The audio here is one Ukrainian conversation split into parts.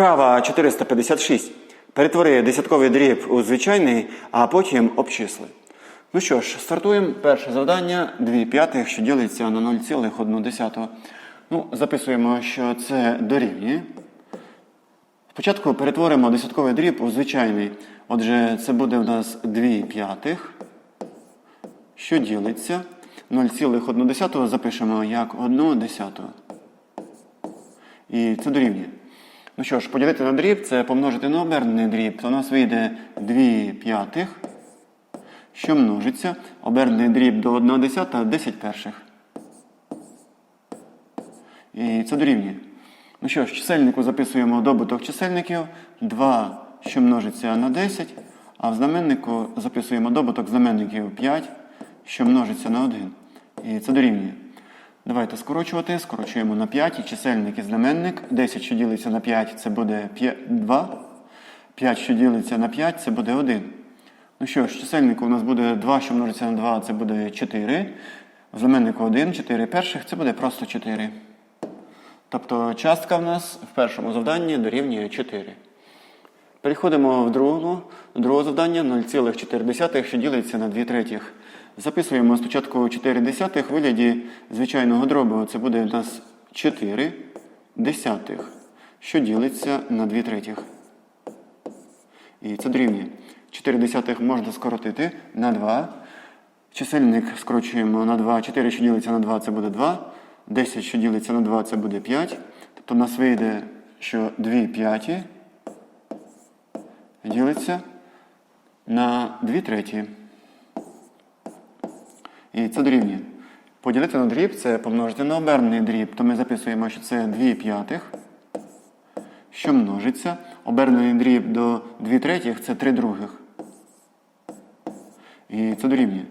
Вправа 456. Перетвори десятковий дріб у звичайний, а потім обчисли. Ну що ж, стартуємо. Перше завдання 2 п'ятих, що ділиться на 0,1. Ну, записуємо, що це дорівнює. Спочатку перетворимо десятковий дріб у звичайний. Отже, це буде в нас 2 п'ятих, що ділиться. 0,1 запишемо як 1 десяту. І це дорівнює. Ну що ж, поділити на дріб це помножити на обернений дріб. То у нас вийде 2 п'ятих, що множиться. Обернений дріб до 1 десята 10 перших. І це дорівнює. Ну що ж, чисельнику записуємо добуток чисельників 2, що множиться на 10, а в знаменнику записуємо добуток знаменників 5, що множиться на 1. І це дорівнює. Давайте скорочувати. Скорочуємо на 5 і чисельник і знаменник. 10, що ділиться на 5, це буде 2. 5, що ділиться на 5, це буде 1. Ну що ж, чисельнику у нас буде 2, що множиться на 2, це буде 4. В знаменнику 1, 4 перших, це буде просто 4. Тобто частка в нас в першому завданні дорівнює 4. Переходимо в другому, до другого завдання 0,4, що ділиться на 2 третіх. Записуємо спочатку 4 десятих в вигляді звичайного дробу. Це буде у нас 4 десятих, що ділиться на 2 третіх. І це дорівнює. 4 десятих можна скоротити на 2. Чисельник скорочуємо на 2. 4, що ділиться на 2, це буде 2. 10, що ділиться на 2, це буде 5. Тобто у нас вийде, що 2 п'яті ділиться на 2 треті. І це дорівнює. Поділити на дріб це помножити на обернений дріб. То ми записуємо, що це 2 п'ятих, що множиться. Обернений дріб до 2 третіх це 3 других. І це дорівнює.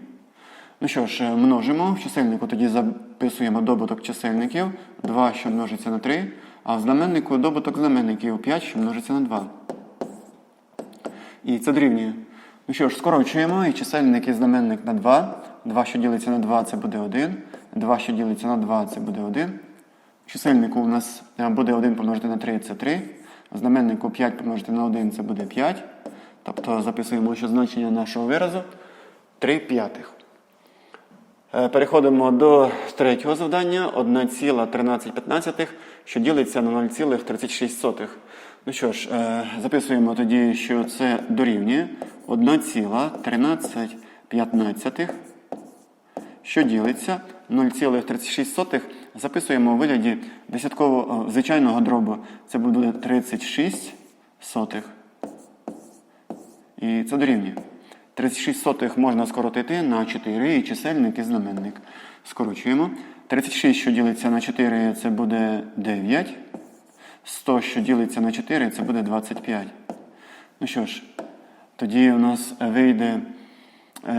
Ну що ж, множимо. В чисельнику тоді записуємо добуток чисельників 2, що множиться на 3, а в знаменнику добуток знаменників 5, що множиться на 2. І це дорівнює. Ну що ж, скорочуємо і чисельник і знаменник на 2. 2, що ділиться на 2, це буде 1. 2, що ділиться на 2, це буде 1. Чисельнику у нас буде 1 помножити на 3, це 3. Знаменнику 5 помножити на 1, це буде 5. Тобто записуємо, що значення нашого виразу 3 п'ятих. Е, Переходимо до третього завдання 1,13, що ділиться на 0,36. Ну що ж, е, записуємо тоді, що це дорівнює 1,13, що ділиться 0,36. Записуємо у вигляді десяткового е, звичайного дробу. Це буде 36 сотих. І це дорівнює. 36 сотих можна скоротити на 4 і чисельник і знаменник. Скорочуємо. 36, що ділиться на 4, це буде 9. 100, що ділиться на 4, це буде 25. Ну що ж, тоді у нас вийде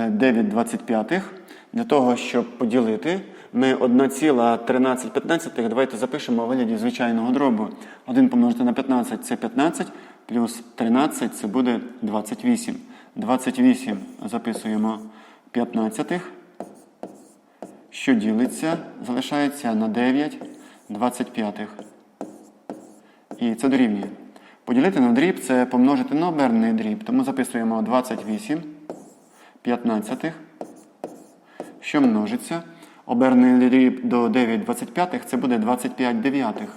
9 25. Для того, щоб поділити, ми 1,13. Давайте запишемо у вигляді звичайного дробу. 1 помножити на 15 це 15, плюс 13 це буде 28. 28 записуємо 15, що ділиться, залишається на 9 25. І це дорівнює. Поділити на дріб це помножити на обернений дріб. Тому записуємо 28 15, що множиться. Обернений дріб до 9 25 це буде 25 дев'ятих.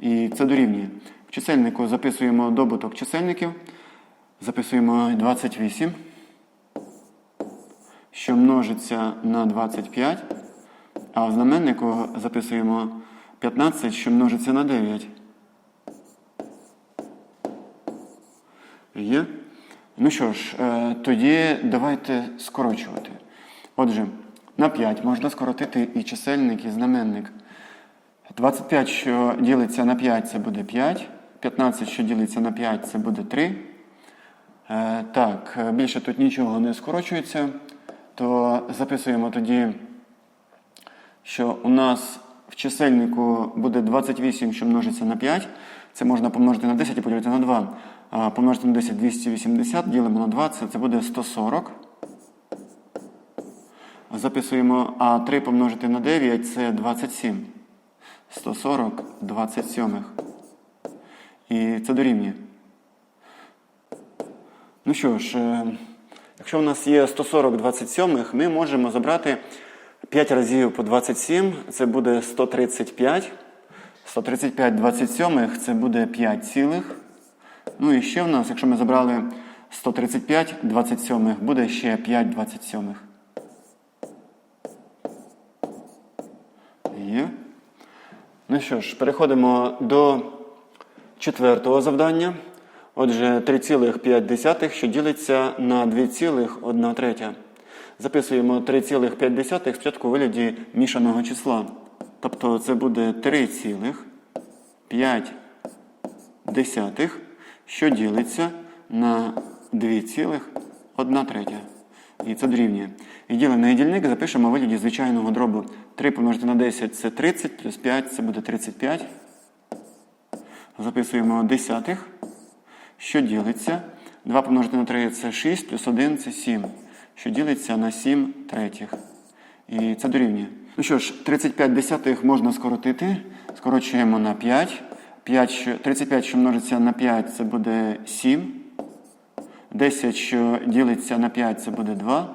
І це дорівнює. В чисельнику записуємо добуток чисельників. Записуємо 28, що множиться на 25. А в знаменнику записуємо 15, що множиться на 9. Є? Ну що ж, е, тоді давайте скорочувати. Отже, на 5 можна скоротити і чисельник, і знаменник. 25, що ділиться на 5, це буде 5. 15, що ділиться на 5, це буде 3. Е, так, більше тут нічого не скорочується. То записуємо тоді, що у нас в чисельнику буде 28, що множиться на 5. Це можна помножити на 10 і поділити на 2. Помножити на 10 280, ділимо на 20, це буде 140. Записуємо А3 помножити на 9 це 27. 140 27. І це дорівнює. Ну що ж, е, якщо в нас є 140 27, ми можемо забрати 5 разів по 27, це буде 135. 135 27 це буде 5 цілих. Ну і ще в нас, якщо ми забрали 135 27, буде ще 5 27. Є. Ну що ж, переходимо до четвертого завдання. Отже, 3,5, що ділиться на 2,1 третя. Записуємо 3,5 спочатку у вигляді мішаного числа. Тобто це буде 3,5, що ділиться на 2,1 третя. І це дорівнює. І ділений дільник запишемо у вигляді звичайного дробу. 3 помножити на 10 це 30, плюс 5 це буде 35. Записуємо десятих, що ділиться. 2 помножити на 3 це 6, плюс 1 це 7, що ділиться на 7 третіх. І це дорівнює. Ну що ж, 35 десятих можна скоротити. Скорочуємо на 5. 5 35, що множиться на 5, це буде 7. 10, що ділиться на 5, це буде 2.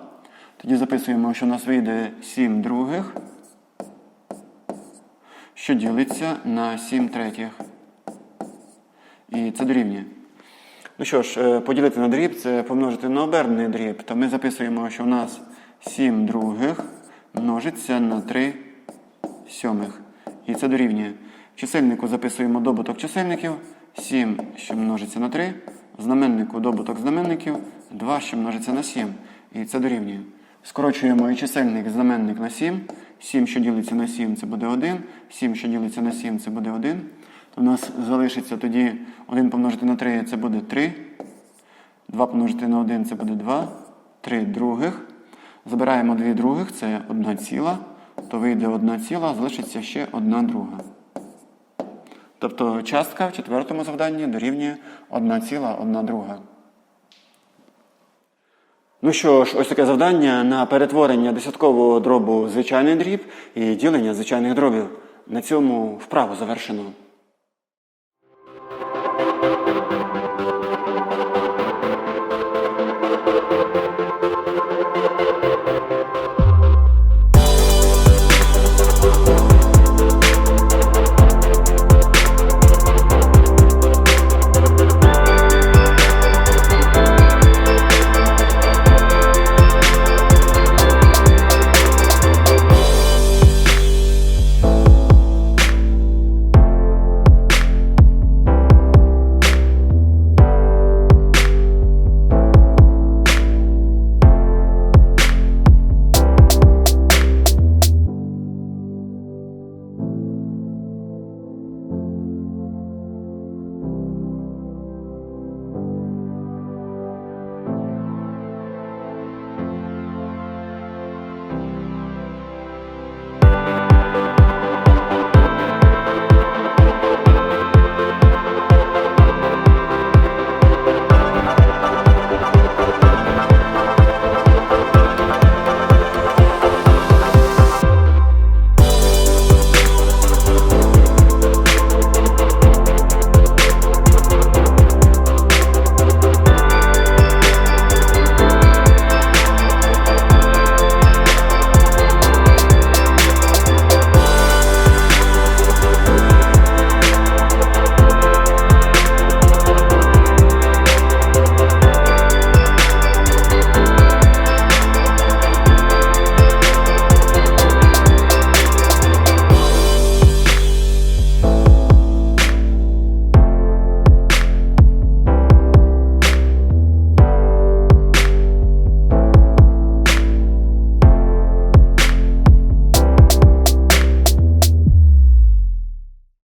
Тоді записуємо, що у нас вийде 7 других, що ділиться на 7 третіх. І це дорівнює. Ну що ж, е, поділити на дріб це помножити на обернений дріб. То ми записуємо, що у нас 7 других множиться на 3 сьомих. І це дорівнює. Чисельнику записуємо добуток чисельників. 7, що множиться на 3. Знаменнику добуток знаменників 2, що множиться на 7. І це дорівнює. Скорочуємо і чисельник, і знаменник на 7. 7, що ділиться на 7, це буде 1. 7, що ділиться на 7, це буде 1. То у нас залишиться тоді 1 помножити на 3, це буде 3. 2 помножити на 1, це буде 2. 3 других. Забираємо 2 других, це 1 ціла. То вийде 1 ціла, залишиться ще 1 друга. Тобто частка в четвертому завданні дорівнює 1,1. друга. Ну що ж, ось таке завдання на перетворення десяткового дробу в звичайний дріб і ділення звичайних дробів. На цьому вправу завершено.